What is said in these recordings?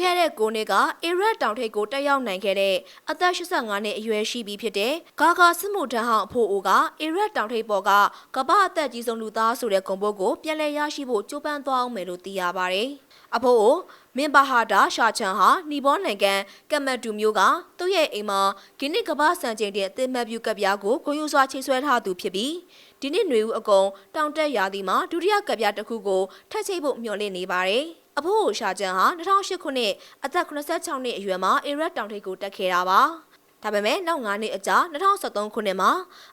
ခဲ့တဲ့9နှစ်ကအီရတ်တောင်ထိပ်ကိုတက်ရောက်နိုင်ခဲ့တဲ့အသက်85နှစ်အရွယ်ရှိပြီဖြစ်တဲ့ဂါဂါစစ်မှုထမ်းဟောင်းအဖို့အိုကအီရတ်တောင်ထိပ်ပေါ်ကကမ္ဘာအသက်ကြီးဆုံးလူသားဆိုတဲ့ဂုဏ်ပုဒ်ကိုပြန်လည်ရရှိဖို့ကြိုးပမ်းသွားအောင်မယ်လို့သိရပါတယ်။အဖို့အိုမင်ဘာဟာဒါရှာချန်ဟာနီဘောနိုင်ငံကမတ်တူမျိုးကသူ့ရဲ့အိမ်မှာဂိနစ်ကမ္ဘာစံချိန်တဲ့အသင်းမှတ်ပြုကပ်ပြားကိုကိုယူစွာချိတ်ဆွဲထားသူဖြစ်ပြီးဒီနှစ်ຫນွေဦးအကုံတောင်တက်ရာသီမှာဒုတိယကပ်ပြားတစ်ခုကိုထပ်ချိတ်ဖို့မျှော်လင့်နေပါတယ်။ အဖိုးရှာချန်ဟာ2008ခုနှစ်အသက်86နှစ်အရွယ်မှာအီရတ်တောင်ထိပ်ကိုတက်ခဲ့တာပါ။ဒါပေမဲ့နောက်9နှစ်အကြာ2013ခုနှစ်မှာ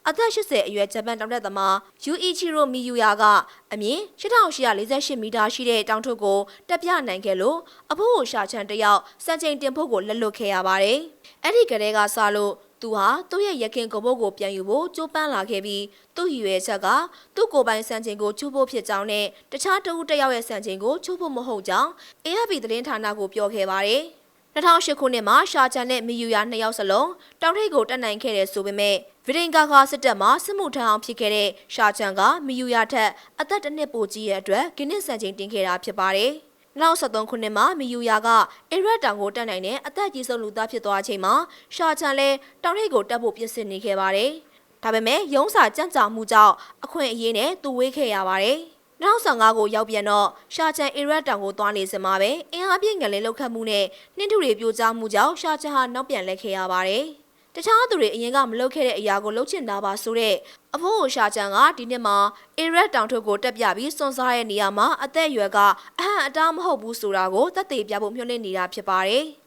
အသက်80အရွယ်ဂျပန်တောင်တက်သမားယူအီချီရိုမီယူယာကအမြင့်8848မီတာရှိတဲ့တောင်ထုပ်ကိုတက်ပြနိုင်ခဲ့လို့အဖိုးရှာချန်တယောက်စံချိန်တင်ဖို့ကိုလက်လွတ်ခဲ့ရပါတယ်။အဲ့ဒီကလေးကစလို့ သူဟာသူ့ရဲ့ရခင်ကိုဘုတ်ကိုပြန်ယူဖို့ကြိုးပမ်းလာခဲ့ပြီးသူ့ရည်ရွယ်ချက်ကသူ့ကိုယ်ပိုင်စံချိန်ကိုချိုးဖို့ဖြစ်ကြောင်းနဲ့တခြားတဦးတစ်ယောက်ရဲ့စံချိန်ကိုချိုးဖို့မဟုတ်ကြောင်း AFP သတင်းဌာနကိုပြောခဲ့ပါတယ်။2008ခုနှစ်မှာရှာချန်နဲ့မီယူယာနှစ်ယောက်စလုံးတောင်ထိပ်ကိုတက်နိုင်ခဲ့တဲ့ဆိုပေမဲ့ဗီဒင်ကာကာစစ်တပ်မှစစ်မှုထမ်းအောင်ဖြစ်ခဲ့တဲ့ရှာချန်ကမီယူယာထက်အသက်တစ်နှစ်ပိုကြီးရဲ့အတွက်ဂိနစ်စံချိန်တင်ခဲ့တာဖြစ်ပါတယ်။ 2013ခုနှစ်မှာမီယူယာကအီရတ်တောင်ကိုတက်နိုင်တဲ့အသက်ကြီးဆုံးလူသားဖြစ်သွားချိန်မှာရှာချန်လည်းတောင်ထိပ်ကိုတက်ဖို့ပြင်ဆင်နေခဲ့ပါတယ်။ဒါပေမဲ့ရုံးစာကြံ့ကြာမှုကြောင့်အခွင့်အရေးနဲ့သူဝေးခဲ့ရပါတယ်။2015ကိုရောက်ပြန်တော့ရှာချန်အီရတ်တောင်ကိုသွားနေစမှာပဲအင်အားပြည့်ငလင်းလောက်ခတ်မှုနဲ့နှင်းထုတွေပြိုကျမှုကြောင့်ရှာချန်ဟာနောက်ပြန်လဲခဲ့ရပါတယ်။ တခြားသူတွေအရင်ကမလုပ်ခဲ့တဲ့အရာကိုလုပ်ချင်တာပါဆိုတဲ့အဖိုးကိုရှာချန်ကဒီနှစ်မှာအီရက်တောင်ထုပ်ကိုတက်ပြပြီးစွန့်စားရဲ့နေရာမှာအသက်အရွယ်ကအဟံအတားမဟုတ်ဘူးဆိုတာကိုသက်သေပြဖို့မျှော်လင့်နေတာဖြစ်ပါတယ်။